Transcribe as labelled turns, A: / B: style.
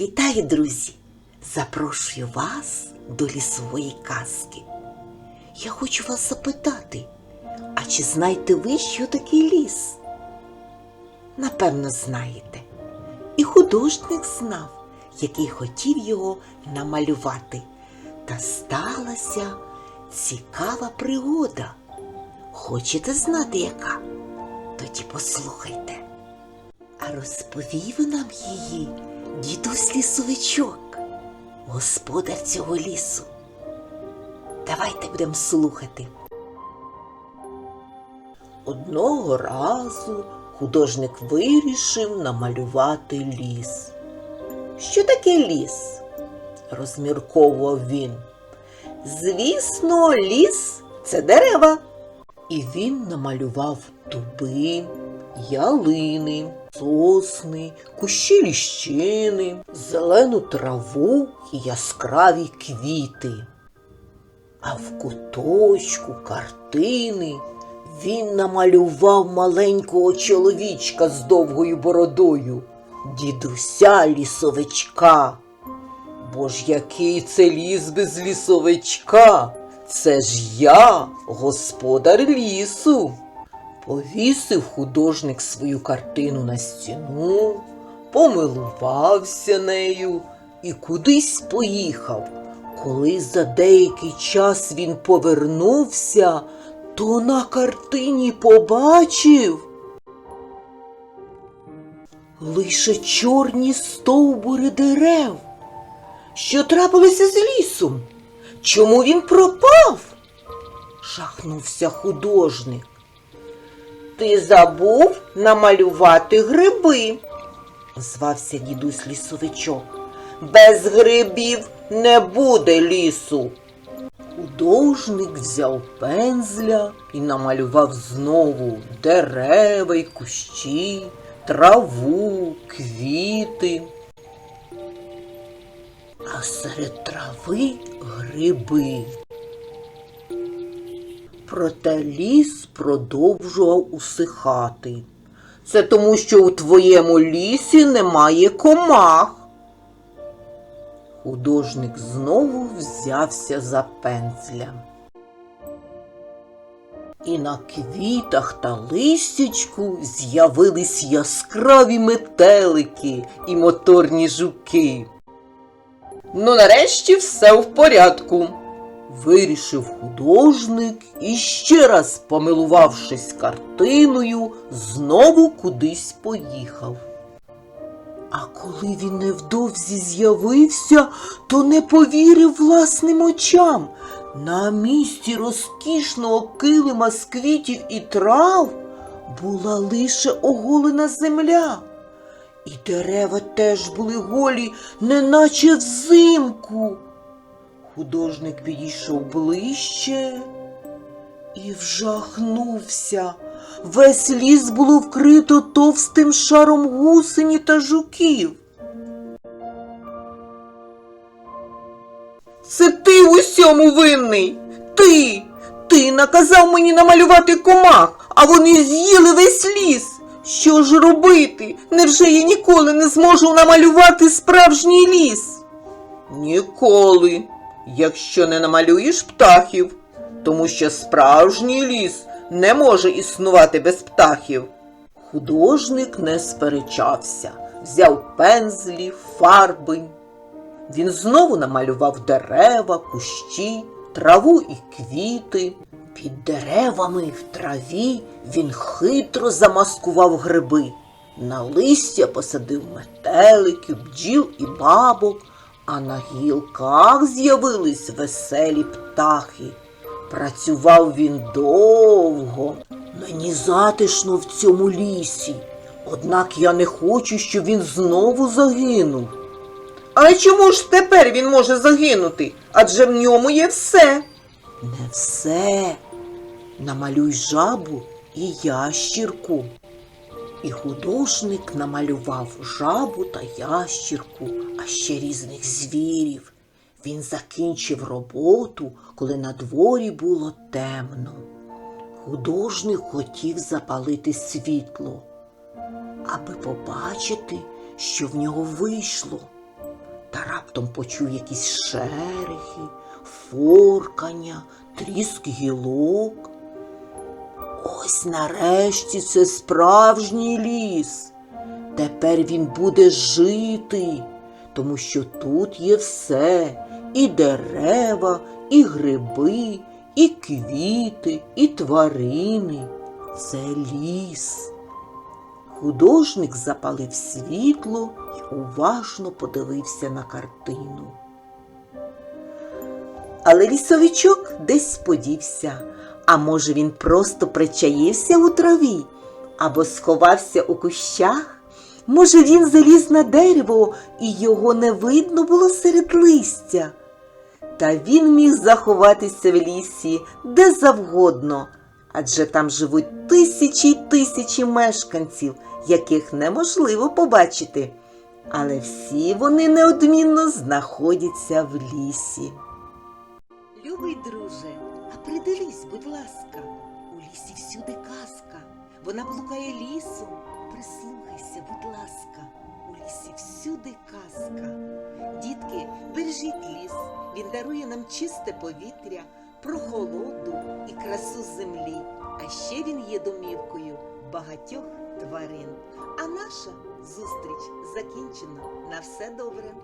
A: Вітаю, друзі! Запрошую вас до лісової казки. Я хочу вас запитати, а чи знаєте ви, що таке ліс? Напевно, знаєте. І художник знав, який хотів його намалювати. Та сталася цікава пригода. Хочете знати, яка? Тоді послухайте. А розповів нам її дідусь лісовичок, господар цього лісу. Давайте будемо слухати. Одного разу художник вирішив намалювати ліс. Що таке ліс? розмірковував він. Звісно, ліс це дерева. І він намалював дуби, ялини, сосни, кущі ліщини, зелену траву і яскраві квіти. А в куточку картини він намалював маленького чоловічка з довгою бородою, дідуся лісовичка. Бо ж який це ліс без лісовичка? Це ж я, господар лісу. Повісив художник свою картину на стіну, помилувався нею і кудись поїхав. Коли за деякий час він повернувся, то на картині побачив лише чорні стовбури дерев. Що трапилося з лісом? Чому він пропав? жахнувся художник. Ти забув намалювати гриби, звався дідусь лісовичок. Без грибів не буде лісу. Художник взяв пензля і намалював знову дерева й кущі, траву, квіти. А серед трави гриби. Проте ліс продовжував усихати. Це тому, що у твоєму лісі немає комах. Художник знову взявся за пензля. І на квітах та листячку з'явились яскраві метелики і моторні жуки. Ну, нарешті все в порядку, вирішив художник і ще раз, помилувавшись картиною, знову кудись поїхав. А коли він невдовзі з'явився, то не повірив власним очам. На місці розкішного килима з квітів і трав була лише оголена земля. І дерева теж були голі, неначе взимку. Художник підійшов ближче і вжахнувся. Весь ліс було вкрито товстим шаром гусені та жуків. Це ти усьому винний. Ти. Ти наказав мені намалювати комах, а вони з'їли весь ліс. Що ж робити? Невже я ніколи не зможу намалювати справжній ліс? Ніколи, якщо не намалюєш птахів, тому що справжній ліс не може існувати без птахів. Художник не сперечався, взяв пензлі, фарби. Він знову намалював дерева, кущі, траву і квіти. Під деревами в траві він хитро замаскував гриби. На листя посадив метеликів, бджіл і бабок, а на гілках з'явились веселі птахи. Працював він довго. Мені затишно в цьому лісі. Однак я не хочу, щоб він знову загинув. Але чому ж тепер він може загинути? Адже в ньому є все. Не все. Намалюй жабу і ящірку. І художник намалював жабу та ящірку, а ще різних звірів. Він закінчив роботу, коли на дворі було темно. Художник хотів запалити світло, аби побачити, що в нього вийшло. Та раптом почув якісь шерехи, форкання, тріск гілок. Ось нарешті це справжній ліс. Тепер він буде жити, тому що тут є все і дерева, і гриби, і квіти, і тварини. Це ліс. Художник запалив світло і уважно подивився на картину. Але лісовичок десь подівся, а може він просто причаївся у траві або сховався у кущах. Може, він заліз на дерево і його не видно було серед листя. Та він міг заховатися в лісі де завгодно, адже там живуть тисячі й тисячі мешканців, яких неможливо побачити. Але всі вони неодмінно знаходяться в лісі. Любий друже, придивись, будь ласка, у лісі всюди казка. Вона блукає лісом. Прислухайся, будь ласка, у лісі всюди казка. Дітки, бережіть ліс, він дарує нам чисте повітря, прохолоду і красу землі. А ще він є домівкою багатьох тварин. А наша зустріч закінчена. На все добре.